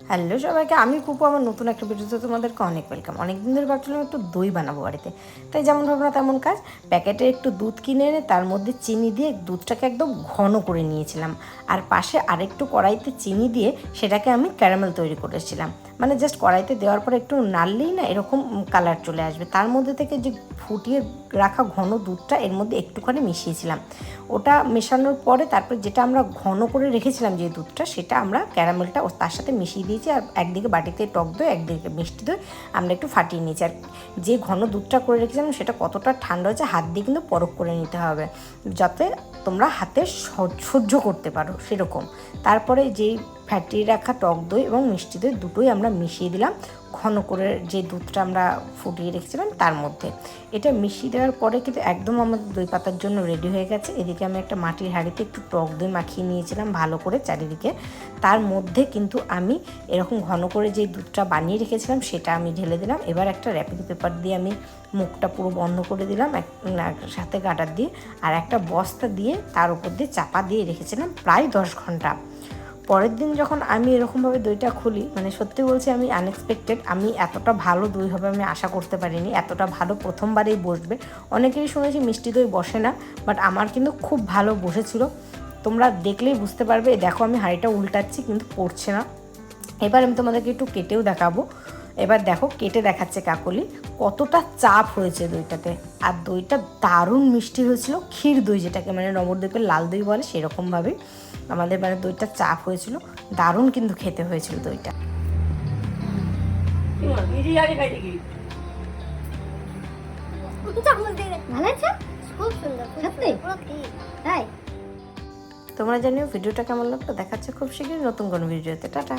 Hello সবাইকে, আমি কুপু, আমার নতুন একটা ভিডিওতে তোমাদেরকে অনেক ওয়েলকাম অনেক দিন ধরে ভাবছিলাম একটু দই বানাবো বাড়িতে। তাই যেমন ভাবনা তেমন কাজ, প্যাকেটে একটু দুধ কিনে এনে তার মধ্যে চিনি দিয়ে দুধটাকে একদম ঘন করে নিয়েছিলাম। আর পাশে আরেকটু কড়াইতে চিনি দিয়ে সেটাকে আমি ক্যারামেল তৈরি করেছিলাম। মানে জাস্ট কড়াইতে দেওয়ার পর একটু নাড়লেই না এরকম কালার চলে আসবে। তার মধ্যে থেকে যে ফুটিয়ে রাখা ঘন দুধটা এর মধ্যে একটুখানি মিশিয়েছিলাম। ওটা মেশানোর পরে তারপর যেটা আমরা ঘন করে রেখেছিলাম যে দুধটা, সেটা আমরা ক্যারামেলটা তার সাথে মিশিয়ে দিয়েছি আর একদিকে বাটিতে টক দই, একদিকে মিষ্টি দই। আমরা একটু ফাটিয়ে নিয়েছি। আর যে ঘন দুধটা করে রেখেছিলাম, সেটা কতটা ঠান্ডা হয়েছে, হাত দিয়ে কিন্তু পরক করে নিতে হবে। যাতে তোমরা হাতে সহ্য- সহ্য করতে পারো, সেরকম। তারপরে যেই ফ্যাটিয়ে রাখা টক দই এবং মিষ্টি দই দুটোই আমরা মিশিয়ে দিলাম। ঘন করে যে দুধটা আমরা ফুটিয়ে রেখেছিলাম তার মধ্যে। এটা মিশিয়ে দেওয়ার পরে কিন্তু একদম আমাদের দই পাতার জন্য রেডি হয়ে গেছে। এদিকে আমি একটা মাটির হাঁড়িতে একটু টক দই মাখিয়ে নিয়েছিলাম ভালো করে চারিদিকে। তার মধ্যে কিন্তু আমি এরকম ঘন করে যে দুধটা বানিয়ে রেখেছিলাম সেটা আমি ঢেলে দিলাম। এবার একটা র্যাপিং পেপার দিয়ে আমি মুখটা পুরো বন্ধ করে দিলাম এক সাথে গাটার দিয়ে। আর একটা বস্তা দিয়ে তার উপর দিয়ে চাপা দিয়ে রেখেছিলাম প্রায় দশ ঘণ্টা। পরের দিন যখন আমি এরকমভাবে দইটা খুলি মানে সত্যি বলছি আমি আনএক্সপেক্টেড আমি এতটা ভালো দই হবে আমি আশা করতে পারিনি, এতটা ভালো প্রথমবারেই বসবে। অনেকেরই শুনেছি মিষ্টি দই বসে না বাট আমার কিন্তু খুব ভালো বসেছিল। তোমরা দেখলেই বুঝতে পারবে, দেখো আমি হাঁড়িটা উল্টাচ্ছি কিন্তু পড়ছে না। এবার আমি তোমাদেরকে একটু কেটেও দেখাবো। এবার দেখো কেটে দেখাচ্ছে কাকলি, কতটা চাপ হয়েছে দইটাতে। আর দইটা দারুণ মিষ্টি হয়েছিল, ক্ষীর দই যেটাকে মানে নবদ্বীপের লাল দই বলে সেরকমভাবে। আমাদের মানে দইটা চাপ হয়েছিল, দারুণ কিন্তু খেতে হয়েছিল দইটা। তোমরা জানিও ভিডিওটা কেমন লাগল? দেখাচ্ছে খুব শীঘ্রই নতুন কোনো ভিডিওতে। টাটা।